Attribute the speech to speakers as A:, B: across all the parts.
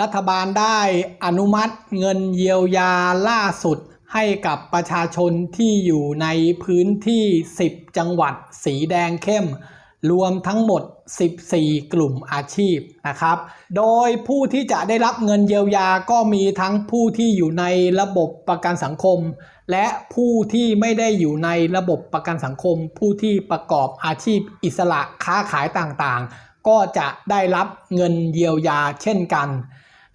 A: รัฐบาลได้อนุมัติเงินเยียวยาล่าสุดให้กับประชาชนที่อยู่ในพื้นที่ 10 จังหวัดสีแดงเข้ม รวมทั้งหมด 14 กลุ่มอาชีพนะครับ โดยผู้ที่จะได้รับเงินเยียวยาก็มีทั้งผู้ที่อยู่ในระบบประกันสังคม และผู้ที่ไม่ได้อยู่ในระบบประกันสังคม ผู้ที่ประกอบอาชีพอิสระค้าขายต่างๆ ก็จะได้รับเงินเยียวยาเช่นกัน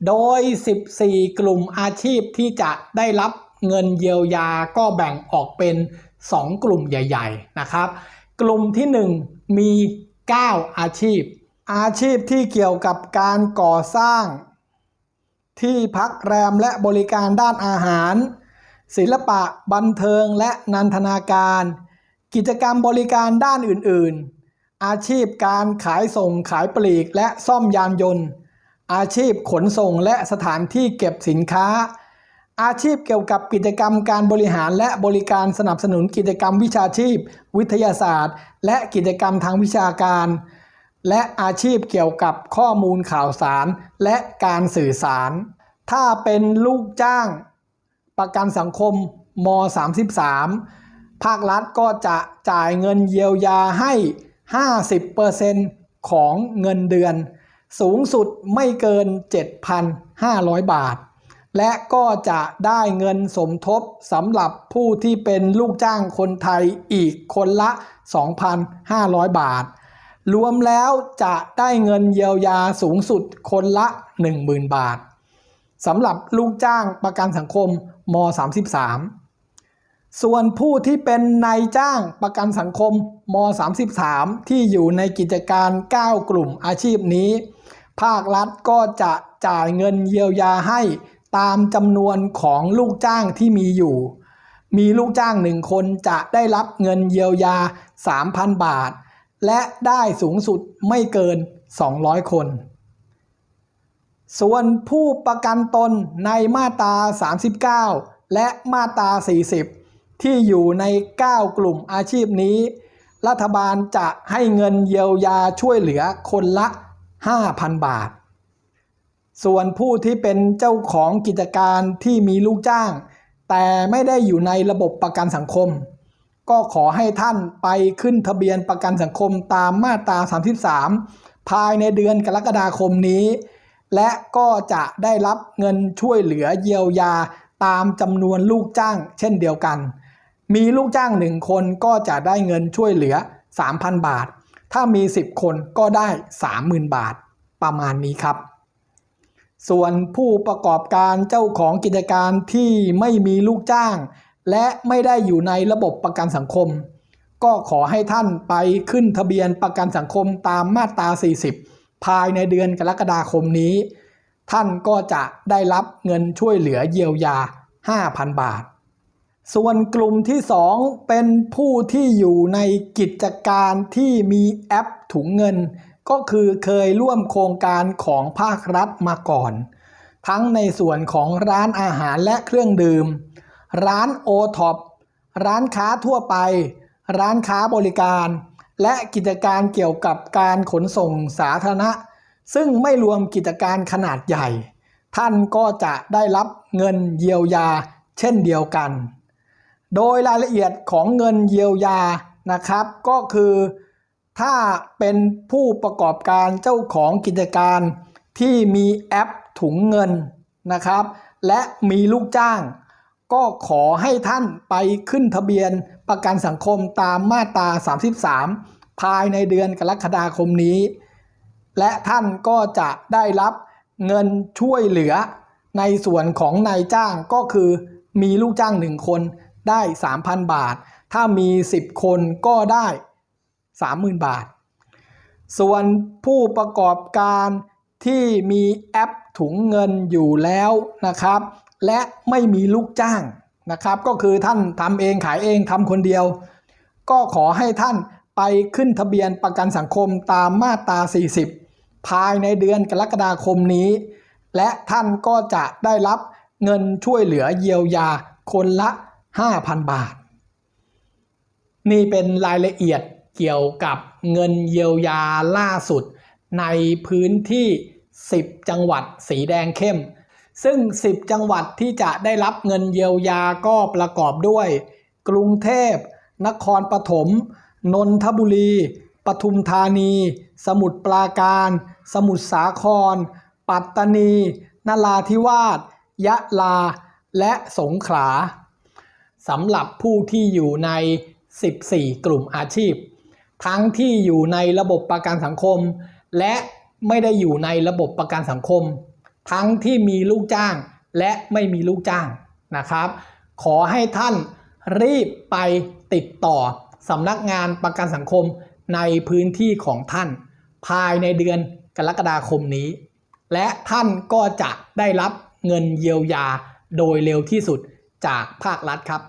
A: โดย 14 กลุ่มอาชีพที่จะได้รับเงินเยียวยาก็แบ่งออกเป็น 2 กลุ่มใหญ่ ๆ นะครับ กลุ่มที่ 1 มี 9 อาชีพ อาชีพที่เกี่ยวกับการก่อสร้าง ที่พักแรมและบริการด้านอาหาร ศิลปะบันเทิงและนันทนาการ กิจกรรมบริการด้านอื่น ๆ อาชีพการขายส่งขายปลีกและซ่อมยานยนต์ อาชีพขนส่งและสถานที่เก็บสินค้า อาชีพเกี่ยวกับกิจกรรมการบริหารและบริการสนับสนุนกิจกรรมวิชาชีพ วิทยาศาสตร์ และกิจกรรมทางวิชาการ และอาชีพเกี่ยวกับข้อมูลข่าวสารและการสื่อสาร ถ้าเป็นลูกจ้าง ประกันสังคมม 33 ภาครัฐก็จะจ่ายเงินเยียวยาให้ 50%ของเงินเดือน สูงสุดไม่เกิน 7,500 บาท และก็จะได้เงินสมทบสำหรับผู้ที่เป็นลูกจ้างคนไทยอีกคนละ 2,500 บาท รวมแล้วจะได้เงินเยียวยาสูงสุดคนละ 10,000 บาทสำหรับลูกจ้างประกันสังคมม 33 ส่วนผู้ที่เป็นนายจ้างประกันสังคมม 33 ที่อยู่ในกิจการ 9 กลุ่มอาชีพนี้ ภาครัฐก็จะจ่ายเงินเยียวยาให้ตามจำนวนของลูกจ้างที่มีอยู่ มีลูกจ้างหนึ่งคนจะได้รับเงินเยียวยา 3,000 บาท และได้สูงสุดไม่เกิน 200 คน ส่วนผู้ประกันตนในมาตรา 39 และมาตรา 40 ที่อยู่ใน 9 กลุ่มอาชีพนี้ รัฐบาลจะให้เงินเยียวยาช่วยเหลือคนละ 5,000 บาท ส่วนผู้ที่เป็นเจ้าของกิจการที่มีลูกจ้าง แต่ไม่ได้อยู่ในระบบประกันสังคม ก็ขอให้ท่านไปขึ้นทะเบียนประกันสังคมตามมาตรา 33 ภายในเดือนกรกฎาคมนี้ และก็จะได้รับเงินช่วยเหลือเยียวยาตามจำนวนลูกจ้างเช่นเดียวกัน มีลูกจ้างหนึ่งคนก็จะได้เงินช่วยเหลือ 3,000 บาท ถ้ามี 10 คนก็ได้ 30,000 บาท ประมาณนี้ครับ ส่วนผู้ประกอบการเจ้าของกิจการที่ไม่มีลูกจ้าง และไม่ได้อยู่ในระบบประกันสังคม ก็ขอให้ท่านไปขึ้นทะเบียนประกันสังคมตามมาตรา 40 ภายในเดือนกรกฎาคมนี้ ท่านก็จะได้รับเงินช่วยเหลือเยียวยา 5,000 บาท ส่วนกลุ่มที่ 2 เป็นผู้ที่อยู่ในกิจการที่มีแอปถุงเงิน ก็คือเคยร่วมโครงการของภาครัฐมาก่อน ทั้งในส่วนของร้านอาหารและเครื่องดื่ม ร้านโอท็อปร้านค้าทั่วไป ร้านค้าบริการ และกิจการเกี่ยวกับการขนส่งสาธารณะ ซึ่งไม่รวมกิจการขนาดใหญ่ ท่านก็จะได้รับเงินเยียวยาเช่นเดียวกัน โดยรายละเอียดของเงินเยียวยานะครับ ก็คือถ้าเป็นผู้ประกอบการเจ้าของกิจการที่มีแอปถุงเงินนะครับ และมีลูกจ้าง ก็ขอให้ท่านไปขึ้นทะเบียนประกันสังคมตามมาตรา 33 ภายในเดือนกรกฎาคมนี้ และท่านก็จะได้รับเงินช่วยเหลือในส่วนของนายจ้างก็คือมีลูกจ้างหนึ่งคน ได้ 3,000 บาท ถ้ามี 10 คนก็ได้ 30,000 บาท ส่วนผู้ประกอบการที่มีแอปถุงเงินอยู่แล้วนะครับ และไม่มีลูกจ้างนะครับ ก็คือท่านทำเองขายเองทำคนเดียว ก็ขอให้ท่านไปขึ้นทะเบียนประกันสังคมตามมาตรา 40 ภายในเดือนกรกฎาคมนี้ และท่านก็จะได้รับเงินช่วยเหลือเยียวยาคนละ 5,000 บาท นี่เป็นรายละเอียดเกี่ยวกับเงินเยียวยาล่าสุด ในพื้นที่ 10 จังหวัดสีแดงเข้ม ซึ่ง 10 จังหวัดที่จะได้รับเงินเยียวยาก็ประกอบด้วย กรุงเทพ นครปฐม นนทบุรี ปทุมธานี สมุทรปราการ สมุทรสาคร ปัตตานี นราธิวาส ยะลา และสงขลา สำหรับผู้ที่อยู่ใน 14 กลุ่มอาชีพ ทั้งที่อยู่ในระบบประกันสังคม และไม่ได้อยู่ในระบบประกันสังคม ทั้งที่มีลูกจ้างและไม่มีลูกจ้างนะครับ ขอให้ท่านรีบไปติดต่อสำนักงานประกันสังคมในพื้นที่ของท่าน ภายในเดือนกรกฎาคมนี้ และท่านก็จะได้รับเงินเยียวยาโดยเร็วที่สุด จากภาครัฐครับ